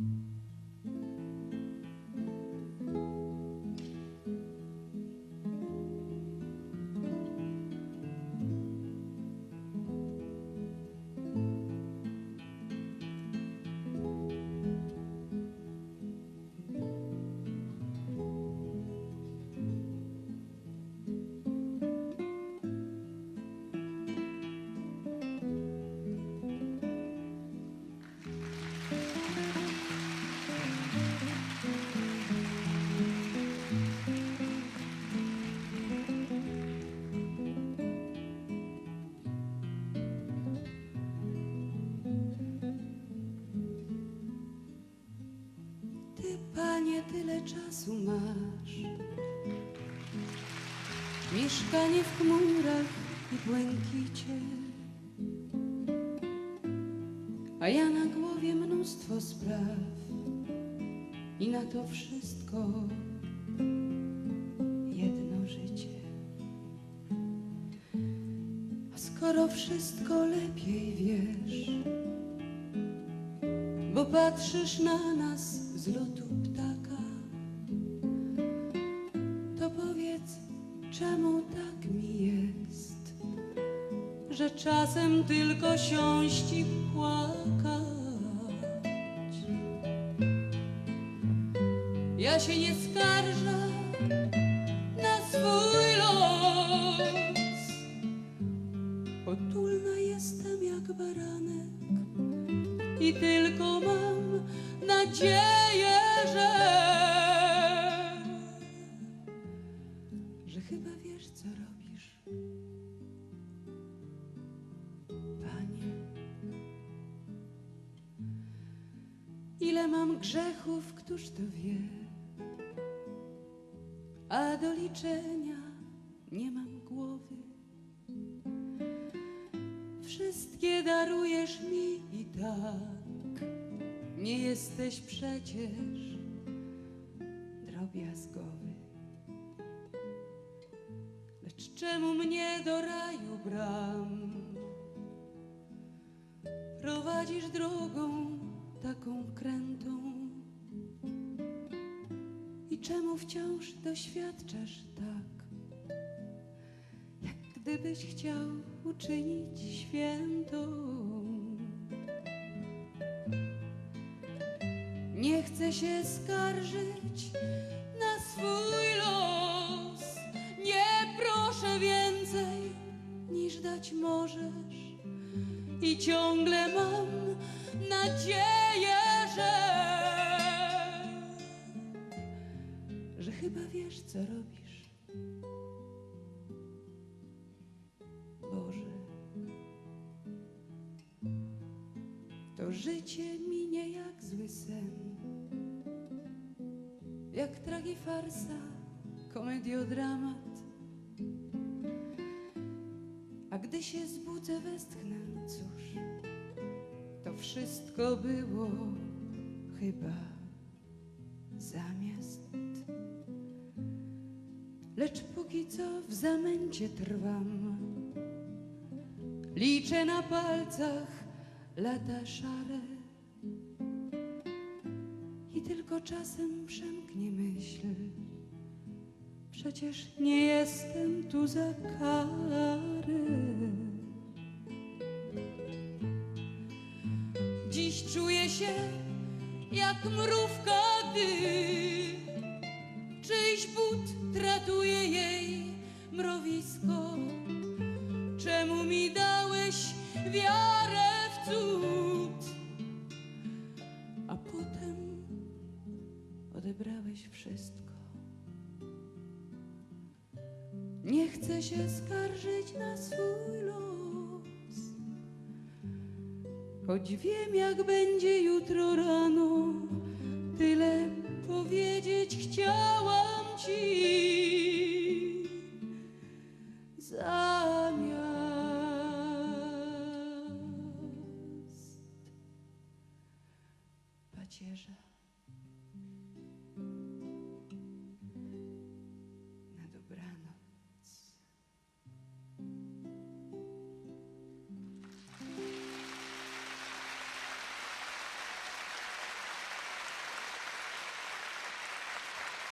Mm-hmm. Panie, tyle czasu masz. Mieszkanie w chmurach i błękicie. A ja na głowie mnóstwo spraw. I na to wszystko jedno życie. A skoro wszystko lepiej wiesz, bo patrzysz na nas z lotu ptaka, to powiedz, czemu tak mi jest, że czasem tylko siąść i płakać. Ja się nie skarżę i tylko mam nadzieję, że że chyba wiesz, co robisz, Panie. Ile mam grzechów, któż to wie, a do liczenia nie mam głowy. Wszystkie darujesz mi tak nie jesteś przecież drobiazgowy. Lecz czemu mnie do raju bram? Prowadzisz drogą taką krętą i czemu wciąż doświadczasz tak? jak gdybyś chciał uczynić świętą. Nie chcę się skarżyć na swój los. Nie proszę więcej niż dać możesz. I ciągle mam nadzieję, że, że chyba wiesz, co robisz. Boże. To życie minie jak zły sen, jak tragifarsa, komediodramat. A gdy się zbudzę, westchnę, cóż, to wszystko było chyba zamiast. Lecz póki co w zamęcie trwam, liczę na palcach lata szare i tylko czasem przemknie. Przecież nie jestem tu za karę. Dziś czuję się jak mrówka, gdy czyjś but tratuje jej mrowisko. Czemu mi dałeś wiarę w cud, a potem odebrałeś wszystko? Nie chcę się skarżyć na swój los, choć wiem, jak będzie jutro rano. Tyle powiedzieć chciałam ci zamiast pacierza.